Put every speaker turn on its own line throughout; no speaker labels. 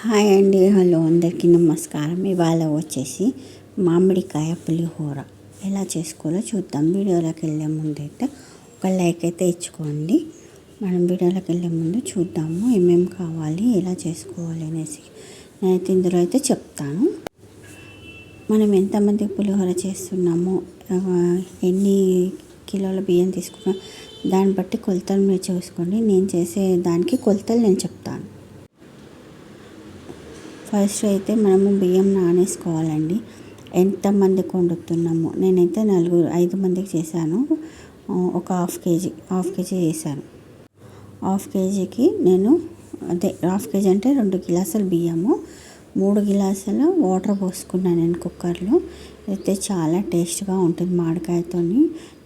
Hi అండి hello అందరికీ నమస్కారం. ఇవాళ వచ్చేసి మామిడికాయ పులిహోర. ఎలా చేసుకోవాలో చూద్దాం. వీడియోలోకి వెళ్ళే ముందు అయితే ఒక లైక్ అయితే ఇచ్చుకోండి. మనం వీడియోలోకి వెళ్ళే ముందు చూద్దాము ఏమేమి కావాలి ఎలా చేసుకోవాలి అనేసి. నేనైతే ఇందులో అయితే చెప్తాను. మనం ఎంతమంది పులిహోర చేస్తున్నామో ఎన్ని కిలోల బియ్యం తీసుకున్నాం దాన్ని బట్టి కొలతలు మీరు చూసుకోండి. నేను చేసే దానికి కొలతలు నేను చెప్తాను. ఫస్ట్ అయితే మనము బియ్యం నానేసుకోవాలండి. ఎంతమందికి వండుతున్నాము నేనైతే నలుగురు ఐదు మందికి చేశాను. ఒక హాఫ్ కేజీ హాఫ్ కేజీ చేశాను. హాఫ్ కేజీకి నేను అదే హాఫ్ కేజీ అంటే రెండు గిలాసులు బియ్యము మూడు గిలాసులు వాటర్ పోసుకున్నాను నేను కుక్కర్లో. అయితే చాలా టేస్ట్గా ఉంటుంది మామిడికాయతో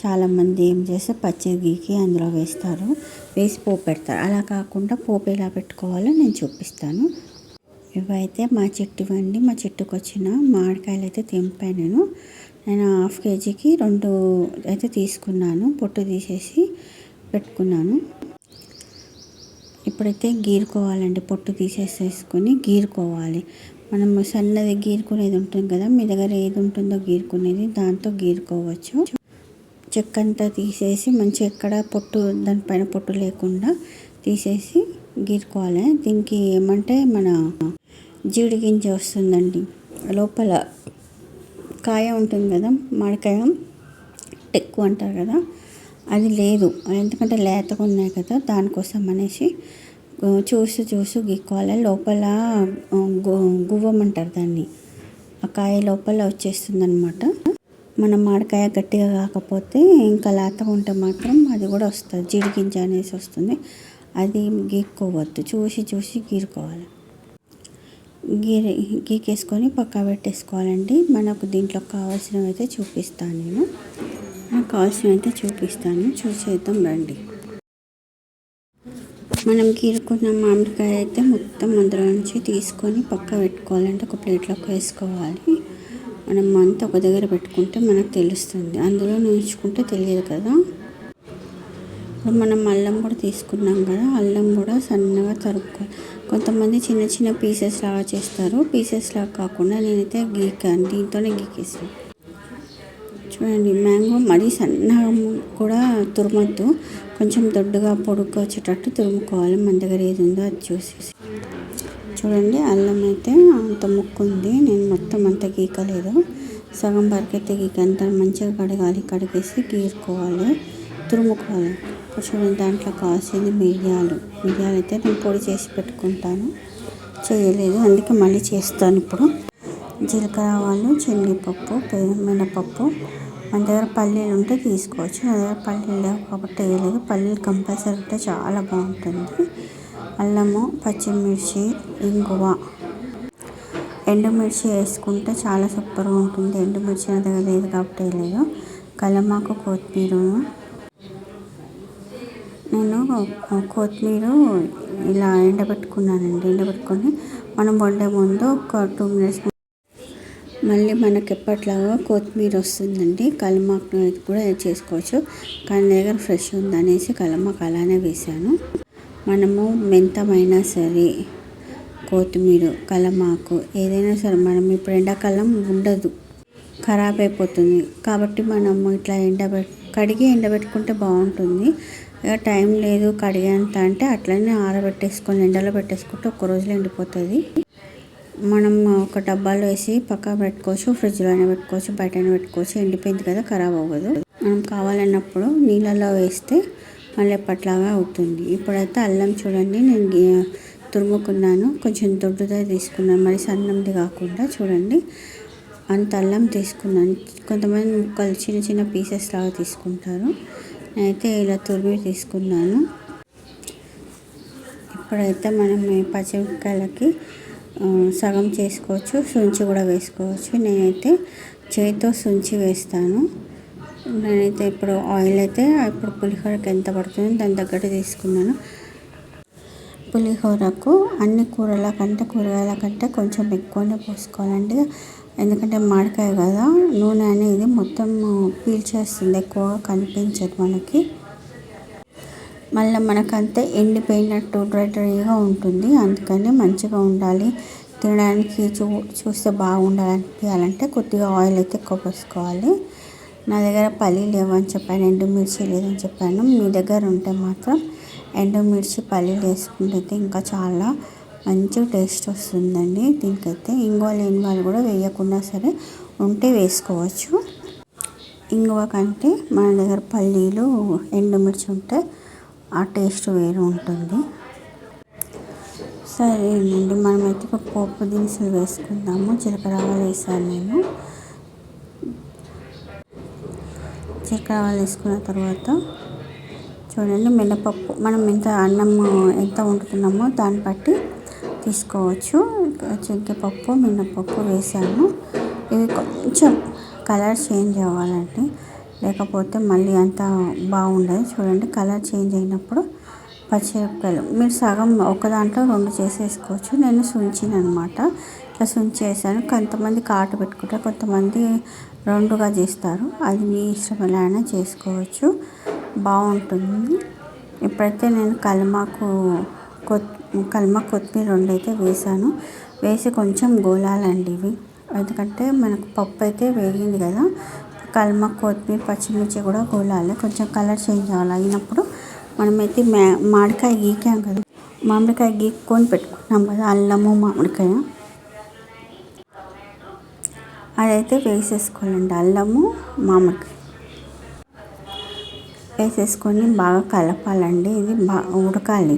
చాలామంది ఏం చేస్తే పచ్చి గీకి అందులో వేస్తారు వేసి పోపు పెడతారు. అలా కాకుండా పోపు ఎలా పెట్టుకోవాలో నేను చూపిస్తాను. ఇవైతే మా చెట్టువండి మా చెట్టుకు వచ్చిన మామిడికాయలు అయితే తెంపాను నేను. నేను హాఫ్ కేజీకి రెండు అయితే తీసుకున్నాను. పొట్టు తీసేసి పెట్టుకున్నాను. ఇప్పుడైతే గీరుకోవాలండి. పొట్టు తీసేసేసుకొని గీరుకోవాలి. మనం సన్నది గీరుకునేది ఉంటుంది కదా మీ దగ్గర ఏది ఉంటుందో గీరుకునేది దాంతో గీరుకోవచ్చు. చెక్క అంతా తీసేసి మంచి ఎక్కడ పొట్టు దానిపైన పొట్టు లేకుండా తీసేసి గీరుకోవాలి. దీనికి ఏమంటే మన జీడి గింజ వస్తుందండి. లోపల కాయ ఉంటుంది కదా మామిడికాయ టెక్కు అంటారు కదా అది లేదు. ఎందుకంటే లేతగా ఉన్నాయి కదా దానికోసం అనేసి చూసి చూసి గీక్కోవాలి. లోపల గువ్వం గు- గువ్వమంటారు దాన్ని. ఆ కాయ లోపల వచ్చేస్తుంది అనమాట మన మామిడికాయ గట్టిగా కాకపోతే ఇంకా లేతగా ఉంటే మాత్రం అది కూడా వస్తుంది. జీడిగింజ అనేసి వస్తుంది. అది గీక్కోవద్దు. చూసి చూసి గీరుకోవాలి. గీరి గీకేసుకొని పక్క పెట్టేసుకోవాలండి. మనకు దీంట్లో కావాల్సినవి అయితే చూపిస్తాను నేను. నాకు కావాల్సినవి అయితే చూపిస్తాను. చూసేద్దాం రండి. మనం గీరుకున్న మామిడికాయ అయితే మొత్తం అందులో నుంచి తీసుకొని పక్క పెట్టుకోవాలంటే ఒక ప్లేట్లోకి వేసుకోవాలి. మనం మంత్ ఒక దగ్గర పెట్టుకుంటే మనకు తెలుస్తుంది. అందులో నుంచుకుంటే తెలియదు కదా. ఇప్పుడు మనం అల్లం కూడా తీసుకున్నాం కదా. అల్లం కూడా సన్నగా తరుక్కోవాలి. కొంతమంది చిన్న చిన్న పీసెస్ లాగా చేస్తారు. పీసెస్ లాగా కాకుండా నేనైతే గీకాను దీంతోనే గీకేసాను చూడండి మ్యాంగో మరీ సన్నగా కూడా తురమద్దు. కొంచెం దొడ్డుగా పొడుగ్గా వచ్చేటట్టు తురుముకోవాలి. మన దగ్గర ఏది ఉందో అది చూసి. చూడండి అల్లం అయితే అంత ముక్కు ఉంది. నేను మొత్తం అంత గీకలేదు. సగం వరకు అయితే గీక అంత మంచిగా కడగాలి. కడిగేసి గీరుకోవాలి. తురుముకోవాలి. ఇప్పుడు చూడండి దాంట్లో కాసేది మిరియాలు. మిరియాలు అయితే నేను పొడి చేసి పెట్టుకుంటాను. చేయలేదు అందుకే మళ్ళీ చేస్తాను ఇప్పుడు. జీలకర్ర ఆవాలు శనగపప్పు పె- మినపప్పు. మన దగ్గర పల్లీలు ఉంటే తీసుకోవచ్చు. నా దగ్గర పల్లీలు లేవు కాబట్టి వేయలేదు పల్లీలు కంపల్సరీ ఉంటే చాలా బాగుంటుంది. అల్లము పచ్చిమిర్చి ఇంగువ. ఎండుమిర్చి వేసుకుంటే చాలా సూపర్గా ఉంటుంది. ఎండుమిర్చి నా దగ్గర లేదు కాబట్టి వేయలేదు. కలమాకు కొత్తిమీర నేను కొత్తిమీర ఇలా ఎండబెట్టుకున్నానండి ఎండబెట్టుకొని మనం వండే ముందు ఒక టూ మినిట్స్ మళ్ళీ మనకి ఎప్పట్లాగా కొత్తిమీర వస్తుందండి. కలమాకు కూడా చేసుకోవచ్చు. కానీ దగ్గర ఫ్రెష్ ఉందనేసి కలమాకు అలానే వేసాను మనము మెంతమైనా సరే కొత్తిమీర కలమాకు ఏదైనా సరే మనం ఇప్పుడు ఎండాకాలం ఉండదు ఖరాబ్ అయిపోతుంది. కాబట్టి మనము ఇట్లా ఎండబెట్ కడిగి ఎండబెట్టుకుంటే బాగుంటుంది. ఇక టైం లేదు కడిగేంత అంటే అట్లనే ఆరబెట్టేసుకొని ఎండలో పెట్టేసుకుంటే ఒక్క రోజులో ఎండిపోతుంది. మనం ఒక డబ్బాలో వేసి పక్క పెట్టుకోవచ్చు ఫ్రిడ్జ్లో అయినా పెట్టుకోవచ్చు బయట అయినా పెట్టుకోవచ్చు ఎండిపోయింది కదా ఖరాబ్ అవ్వదు. మనం కావాలన్నప్పుడు నీళ్ళలో వేస్తే మళ్ళీ ఎప్పట్లాగా అవుతుంది. ఇప్పుడైతే అల్లం చూడండి నేను తురుముకున్నాను. కొంచెం దొడ్డుగా తీసుకున్నాను మరి సన్నంది కాకుండా చూడండి. అంత అల్లం తీసుకున్నాను. కొంతమంది ముక్కలు చిన్న చిన్న పీసెస్ లాగా తీసుకుంటారు. నేనైతే ఇలా తురిమి తీసుకున్నాను. ఇప్పుడైతే మనం పచ్చిమిరపకాయలకి సగం చేసుకోవచ్చు సుంచి కూడా వేసుకోవచ్చు. నేనైతే చేతితో సుంచి వేస్తాను. నేనైతే ఇప్పుడు ఆయిల్ అయితే ఇప్పుడు పులిహోరకి ఎంత పడుతుందో దాని తగ్గట్టు తీసుకున్నాను. పులిహోరకు అన్ని కూరల కంటే కూరగాయల కంటే కొంచెం ఎక్కువనే పోసుకోవాలండి. ఎందుకంటే మామిడికాయ కదా నూనె అనేది మొత్తం పీల్చేస్తుంది ఎక్కువగా కనిపించదు మనకి. మళ్ళీ మనకంతే ఎండిపోయినట్టు డ్రై డ్రైగా ఉంటుంది అందుకని మంచిగా ఉండాలి. తినడానికి చూ చూస్తే బాగుండాలి అనిపించాలంటే కొద్దిగా ఆయిల్ అయితే ఎక్కువ పోసుకోవాలి. నా దగ్గర పల్లి లేవని చెప్పాను ఎండుమిర్చి లేదని చెప్పాను. మీ దగ్గర ఉంటే మాత్రం ఎండుమిర్చి పల్లీలు వేసుకుంటే ఇంకా చాలా మంచి టేస్ట్ వస్తుందండి. దీనికైతే ఇంగువ లేని వాళ్ళు కూడా వేయకుండా సరే ఉంటే వేసుకోవచ్చు. ఇంగువ కంటే మన దగ్గర పల్లీలు ఎండుమిర్చి ఉంటే ఆ టేస్ట్ వేరు ఉంటుంది. సరేనండి మనమైతే ఒక పోపు దినుసులు వేసుకుందాము. జీలకర్ర ఆవాలు వేసాను నేను. జీలకర్ర ఆవాలు వేసుకున్న తర్వాత చూడండి మినపప్పు. మనం ఎంత అన్నం ఎంత వండుతున్నామో దాన్ని బట్టి తీసుకోవచ్చు. శనగపప్పు మినపప్పు వేసాను. ఇవి కొంచెం కలర్ చేంజ్ అవ్వాలండి. లేకపోతే మళ్ళీ అంత బాగుండదు. చూడండి కలర్ చేంజ్ అయినప్పుడు పచ్చిమిరపకాయలు మీరు సగం ఒక దాంట్లో రెండు చేసేసుకోవచ్చు. నేను సుంచిన అనమాట ఇట్లా సుంచి వేసాను కొంతమంది కాటు పెట్టుకుంటారు. కొంతమంది రెండుగా చేస్తారు. అది మీ ఇష్టం ఎలా అయినా చేసుకోవచ్చు. బాగుంటుంది. ఇప్పుడైతే నేను కలిమాకు కొత్ కల్మ కొత్తిమీర రెండు అయితే వేసాను. వేసి కొంచెం గోలాలండి ఇవి. ఎందుకంటే మనకు పప్పు అయితే వేగింది కదా. కల్మ కొత్తిమీర పచ్చిమిర్చి కూడా గోలాలి. కొంచెం కలర్ చేంజ్ అవ్వాలి అయినప్పుడు మనమైతే మ్యా మామిడికాయ గీకాం కదా. మామిడికాయ గీక్కొని పెట్టుకున్నాం కదా. అల్లము మామిడికాయ. అదైతే వేసేసుకోవాలండి. అల్లము మామిడికాయ. వేసేసుకొని బాగా కలపాలండి. ఇది బాగా ఉడకాలి.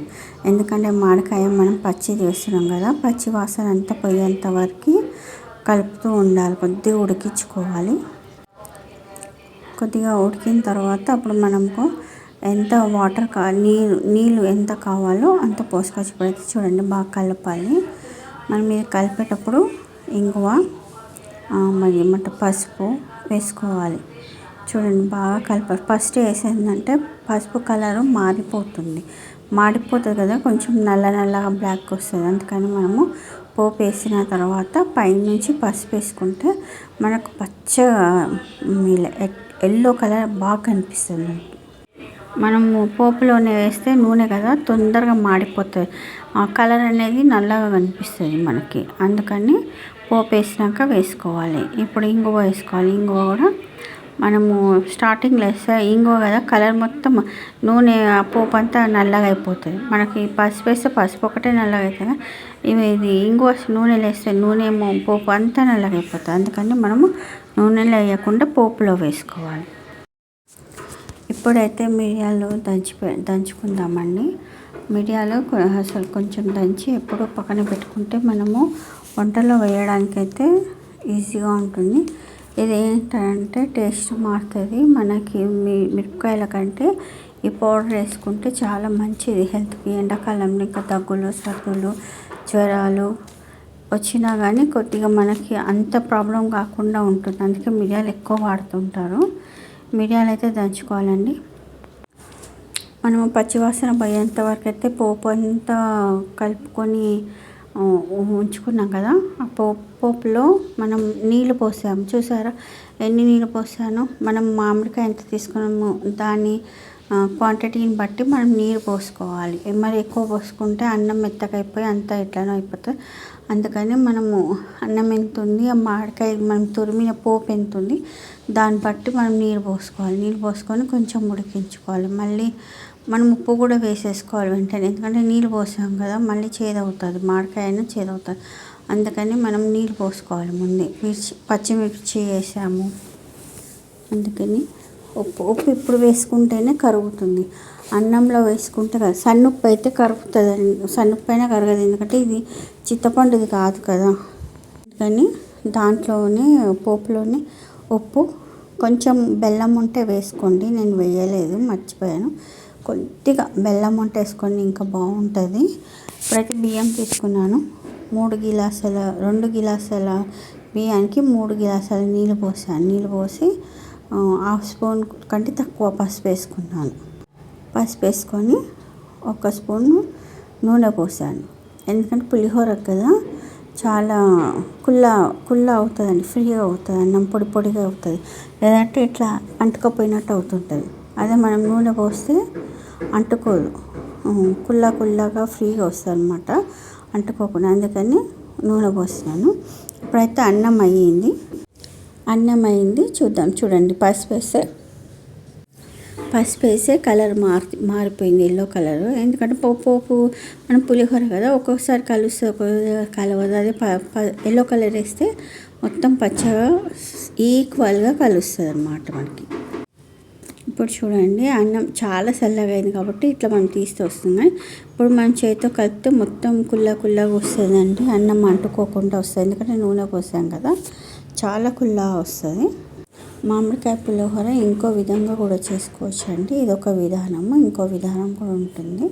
ఎందుకంటే మామిడికాయ మనం పచ్చి చేస్తున్నాం కదా పచ్చి వాసన అంతా పోయేంత వరకు కలుపుతూ ఉండాలి కొద్దిగా ఉడికించుకోవాలి. కొద్దిగా ఉడికిన తర్వాత అప్పుడు మనకు ఎంత వాటర్ కా నీరు నీళ్ళు ఎంత కావాలో అంత పోసుకోవచ్చు ఇప్పుడైతే చూడండి బాగా కలపాలి. మనం ఇది కలిపేటప్పుడు ఇంగువ మరి ఏమంటే పసుపు వేసుకోవాలి. చూడండి బాగా కలపాలి ఫస్ట్ వేసేందంటే పసుపు కలరు మారిపోతుంది మాడిపోతుంది కదా కొంచెం నల్ల నల్లగా బ్లాక్ వస్తుంది. అందుకని మనము పోపు వేసిన తర్వాత పైనుంచి పసుపు వేసుకుంటే మనకు పచ్చ ఎల్లో కలర్ బాగా కనిపిస్తుంది మనము పోపులోనే వేస్తే నూనె కదా తొందరగా మాడిపోతుంది. ఆ కలర్ అనేది నల్లగా కనిపిస్తుంది మనకి. అందుకని పోపు వేసినాక వేసుకోవాలి. ఇప్పుడు ఇంగువ వేసుకోవాలి. ఇంగువ కూడా మనము స్టార్టింగ్లో వేస్తే ఇంగువ కదా కలర్ మొత్తం నూనె పోపు అంతా నల్లగా అయిపోతుంది. మనకి పసుపు వేస్తే పసుపు ఒకటే నల్లగా అవుతుంది ఇవి ఇది ఇంగువ నూనెలో వేస్తే నూనె ఏమో పోపు అంతా నల్లగా అయిపోతుంది. అందుకని మనము నూనెలో వేయకుండా పోపులో వేసుకోవాలి. ఇప్పుడైతే మిరియాలు దంచి దంచుకుందామండి. మిరియాలు అసలు కొంచెం దంచి ఎప్పుడూ పక్కన పెట్టుకుంటే మనము వంటలో వేయడానికైతే ఈజీగా ఉంటుంది. ఇది ఏంటంటే టేస్ట్ మారుతుంది. మనకి మీ మిరపకాయల కంటే ఈ పౌడర్ వేసుకుంటే చాలా మంచిది. హెల్త్కి ఎండాకాలంలో ఇంకా దగ్గులు సర్దులు జ్వరాలు వచ్చినా కానీ కొద్దిగా మనకి అంత ప్రాబ్లం కాకుండా ఉంటుంది. అందుకే మిరియాలు ఎక్కువ వాడుతుంటారు. మిరియాలు అయితే దంచుకోవాలండి. మనము పచ్చివాసన పోయేంత వరకు అయితే పోపు అంతా కలుపుకొని ఉంచుకున్నాం కదా. ఆ పోపు పోపులో మనం నీళ్ళు పోసాము. చూసారా? ఎన్ని నీళ్ళు పోసానో? మనం మామిడికాయ ఎంత తీసుకున్నాము దాని క్వాంటిటీని బట్టి మనం నీరు పోసుకోవాలి. మరి ఎక్కువ పోసుకుంటే అన్నం మెత్తకైపోయి అయిపోయి అంతా ఎట్లనో అయిపోతుంది. అందుకని మనము అన్నం ఎంత ఉంది ఆ మామిడికాయ మనం తురిమిన పోపు ఎంత ఉంది దాన్ని బట్టి మనం నీరు పోసుకోవాలి. నీళ్ళు పోసుకొని కొంచెం ఉడికించుకోవాలి. మళ్ళీ మనం ఉప్పు కూడా వేసేసుకోవాలి వెంటనే. ఎందుకంటే నీళ్ళు పోసాం కదా మళ్ళీ చేదవుతుంది. మామిడికాయ అయినా చేదవుతుంది. అందుకని మనం నీళ్ళు పోసుకోవాలి ముందే. మిర్చి పచ్చిమిర్చి వేసాము. అందుకని ఉప్పు ఉప్పు ఇప్పుడు వేసుకుంటేనే కరుగుతుంది. అన్నంలో వేసుకుంటే కదా సన్నుప్పు అయితే కరుగుతుంది సన్నుప్పు అయినా కరగదు. ఎందుకంటే ఇది చింతపండుది కాదు కదా. అందుకని దాంట్లోనే పోపులోనే ఉప్పు. కొంచెం బెల్లం ఉంటే వేసుకోండి. నేను వేయలేదు మర్చిపోయాను. కొద్దిగా బెల్లం వంట వేసుకొని ఇంకా బాగుంటుంది. ఇప్పుడైతే బియ్యం తీసుకున్నాను. మూడు గిలాసుల రెండు గిలాసుల బియ్యానికి మూడు గిలాసుల నీళ్ళు పోసాను. నీళ్ళు పోసి హాఫ్ స్పూన్ కంటే తక్కువ పసుపు వేసుకున్నాను. పసుపు వేసుకొని ఒక స్పూన్ నూనె పోసాను. ఎందుకంటే పులిహోర కదా చాలా కుళ్ళ కుళ్ళ అవుతుందండి ఫ్రీగా అవుతుంది అన్నం పొడి పొడిగా అవుతుంది. లేదంటే ఇట్లా అంటుకపోయినట్టు అవుతుంటుంది. అదే మనం నూనె పోస్తే అంటుకోదు కుల్లా కుల్లాగా ఫ్రీగా వస్తుంది అనమాట అంటుకోకుండా అందుకని నూనె పోసినాను ఇప్పుడైతే అన్నం అయ్యింది. అన్నం అయింది చూద్దాం. చూడండి. పసుపు వేస్తే పసుపు వేస్తే కలర్ మారి మారిపోయింది. Yellow colour. ఎందుకంటే పోపు పోపు మనం పులిహోర కదా. ఒక్కొక్కసారి కలుస్తే ఒక్కొక్కసారి కలవదు. అదే ఎల్లో కలర్ వేస్తే మొత్తం పచ్చగా ఈక్వల్గా కలుస్తుంది అనమాట మనకి. ఇప్పుడు చూడండి. అన్నం చాలా చల్లగా అయింది కాబట్టి ఇట్లా మనం తీస్తే వస్తున్నాయి ఇప్పుడు మనం చేతితో కలిపితే మొత్తం కుల్ల కుల్లగా వస్తుందండి. అన్నం అంటుకోకుండా వస్తుంది. ఎందుకంటే నూనె పోసాం కదా. చాలా కుల్లా వస్తుంది. మామిడికాయ పులిహోర ఇంకో విధంగా కూడా చేసుకోవచ్చు అండి ఇది ఒక విధానము ఇంకో విధానం కూడా ఉంటుంది.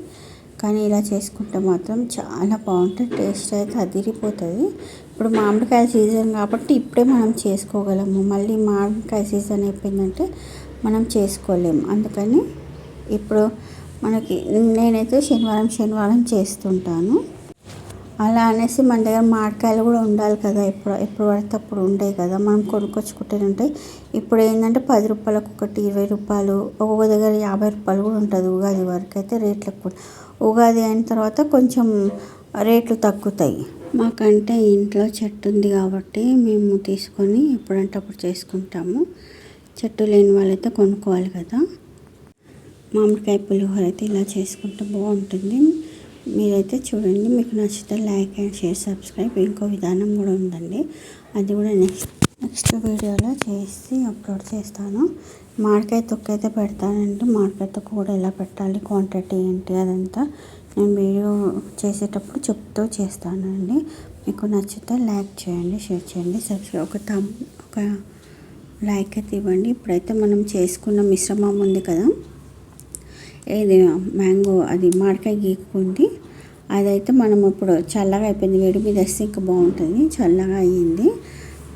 కానీ ఇలా చేసుకుంటే మాత్రం చాలా బాగుంటుంది. టేస్ట్ అయితే అదిరిపోతుంది. ఇప్పుడు మామిడికాయ సీజన్ కాబట్టి ఇప్పుడే మనం చేసుకోగలము. మళ్ళీ మామిడికాయ సీజన్ అయిపోయిందంటే మనం చేసుకోలేము. అందుకని ఇప్పుడు మనకి నేనైతే శనివారం శనివారం చేస్తుంటాను. అలా అనేసి మన దగ్గర మామిడికాయలు కూడా ఉండాలి కదా. ఎప్పుడు ఎప్పుడు పడితే అప్పుడు ఉండే కదా. మనం కొనుక్కొచ్చుకుంటే ఉంటాయి. ఇప్పుడు ఏంటంటే పది రూపాయలకు ఒకటి ఇరవై రూపాయలు ఒక్కొక్క దగ్గర యాభై రూపాయలు కూడా ఉంటుంది ఉగాది వరకు. అయితే రేట్లు ఎక్కువ ఉగాది అయిన తర్వాత కొంచెం రేట్లు తగ్గుతాయి. మాకంటే ఇంట్లో చెట్టు ఉంది కాబట్టి మేము తీసుకొని ఎప్పుడంటే అప్పుడు చేసుకుంటాము. చెట్టు లేని వాళ్ళైతే కొనుక్కోవాలి కదా. మామిడికాయ పులిహోర అయితే ఇలా చేసుకుంటే బాగుంటుంది. మీరైతే చూడండి మీకు నచ్చితే లైక్ అండ్ షేర్ సబ్స్క్రైబ్ ఇంకో విధానం కూడా ఉందండి. అది కూడా నెక్స్ట్ నెక్స్ట్ వీడియోలో చేసి అప్లోడ్ చేస్తాను. మామిడికాయ తొక్క అయితే పెడతానండి. మామిడికాయ తొక్క కూడా ఎలా పెట్టాలి క్వాంటిటీ ఏంటి అదంతా నేను వీడియో చేసేటప్పుడు చెప్తూ చేస్తానండి. మీకు నచ్చితే లైక్ చేయండి షేర్ చేయండి సబ్స్క్రైబ్ ఒక తమ్ ఒక లైక్ అయితే ఇవ్వండి. ఇప్పుడైతే మనం చేసుకున్న మిశ్రమం ఉంది కదా. ఏది? మ్యాంగో అది మామిడికాయ గీక్కుంది. అదైతే మనం ఇప్పుడు చల్లగా అయిపోయింది. వేడి మీద వేస్తే ఇంకా బాగుంటుంది. చల్లగా అయ్యింది.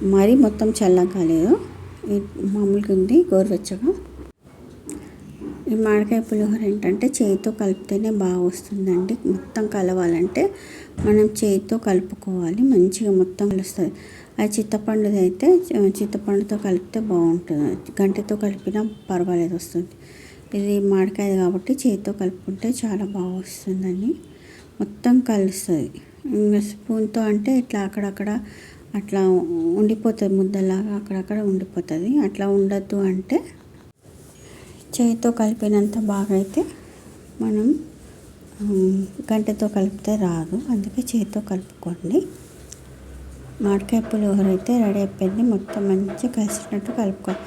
మరీ మొత్తం చల్లగా కాలేదు. మామూలుగా ఉంది. గోరువెచ్చగా. ఈ మామిడికాయ పులిహోర ఏంటంటే చేతితో కలిపితేనే బాగా వస్తుందండి. మొత్తం కలవాలంటే మనం చేతితో కలుపుకోవాలి. మంచిగా మొత్తం కలుస్తుంది అది చింతపండుది అయితే చింతపండుతో కలిపితే బాగుంటుంది. గంటతో కలిపినా పర్వాలేదు వస్తుంది. ఇది మామిడికాయది కాబట్టి చేతితో కలుపుకుంటే చాలా బాగా వస్తుందండి. మొత్తం కలుస్తుంది ఇంకా స్పూన్తో అంటే ఇట్లా అక్కడక్కడ అట్లా ఉండిపోతుంది ముద్దలాగా అక్కడక్కడ ఉండిపోతుంది అట్లా ఉండద్దు అంటే చేతితో కలిపినంత బాగా అయితే మనం గంటతో కలిపితే రాదు. అందుకే చేతితో కలుపుకోండి. మామిడికాయ పులిహోర అయితే రెడీ అయిపోయింది మొత్తం మంచిగా కలిసినట్టు కలుపుకోవాలి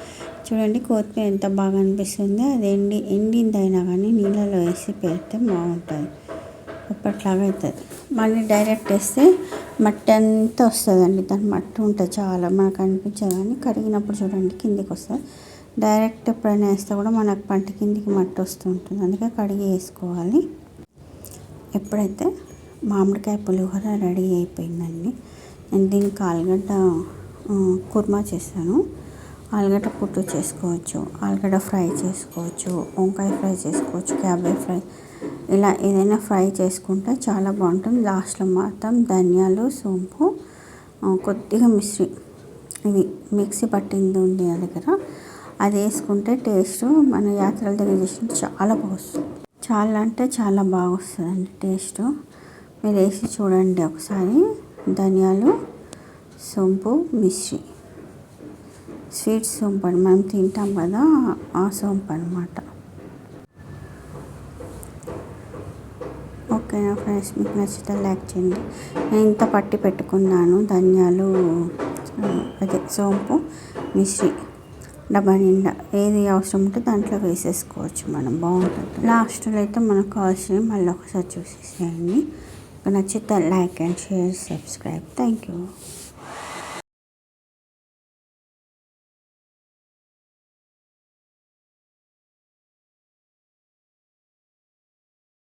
చూడండి కొత్తిమీర ఎంత బాగా అనిపిస్తుంది. అది ఎండి ఎండిందైనా కానీ నీళ్ళలో వేసి పెడితే బాగుంటుంది. ఎప్పట్లాగా అవుతుంది మళ్ళీ డైరెక్ట్ వేస్తే మట్టి అంతా వస్తుందండి. దాని మట్టి ఉంటుంది చాలా. మనకు అనిపించదు. కానీ కడిగినప్పుడు చూడండి కిందికి వస్తుంది. డైరెక్ట్ ఎప్పుడైనా వేస్తే కూడా మనకు పంట కిందికి మట్టి వస్తుంటుంది అందుకే కడిగి వేసుకోవాలి. ఎప్పుడైతే మామిడికాయ పులిహోర రెడీ అయిపోయిందండి నేను దీనికి ఆలుగడ్డ కుర్మా చేశాను. ఆలుగడ్డ పుట్టు చేసుకోవచ్చు ఆలుగడ్డ ఫ్రై చేసుకోవచ్చు వంకాయ ఫ్రై చేసుకోవచ్చు క్యాబేజ్ ఫ్రై ఇలా ఏదైనా ఫ్రై చేసుకుంటే చాలా బాగుంటుంది. లాస్ట్లో మాత్రం ధనియాలు సోంపు కొద్దిగా మిశ్రీ ఇది మిక్సీ పట్టింది ఉంది నా దగ్గర. అది వేసుకుంటే టేస్ట్ మన యాత్రల దగ్గర చేసిన చాలా బాగుస్తుంది. చాలా అంటే చాలా బాగా వస్తుందండి టేస్ట్. మీరు వేసి చూడండి ఒకసారి. ధనియాలు సోంపు మిశ్రీ స్వీట్ సోంపు అని మనం తింటాం కదా ఆ సోంపు అనమాట ఓకేనా ఫ్రెండ్స్ మీకు నచ్చితే లైక్ చేయండి. నేను ఇంత పట్టి పెట్టుకున్నాను. ధనియాలు అదే సోంపు మిశ్రీ డబ్బా నిండా. ఏది అవసరం ఉంటే దాంట్లో వేసేసుకోవచ్చు మనం. బాగుంటుంది. లాస్ట్లో అయితే మనకు కావాల్సినవి మళ్ళీ ఒకసారి చూసేసేయండి. నచ్చితే like and share subscribe. Thank you.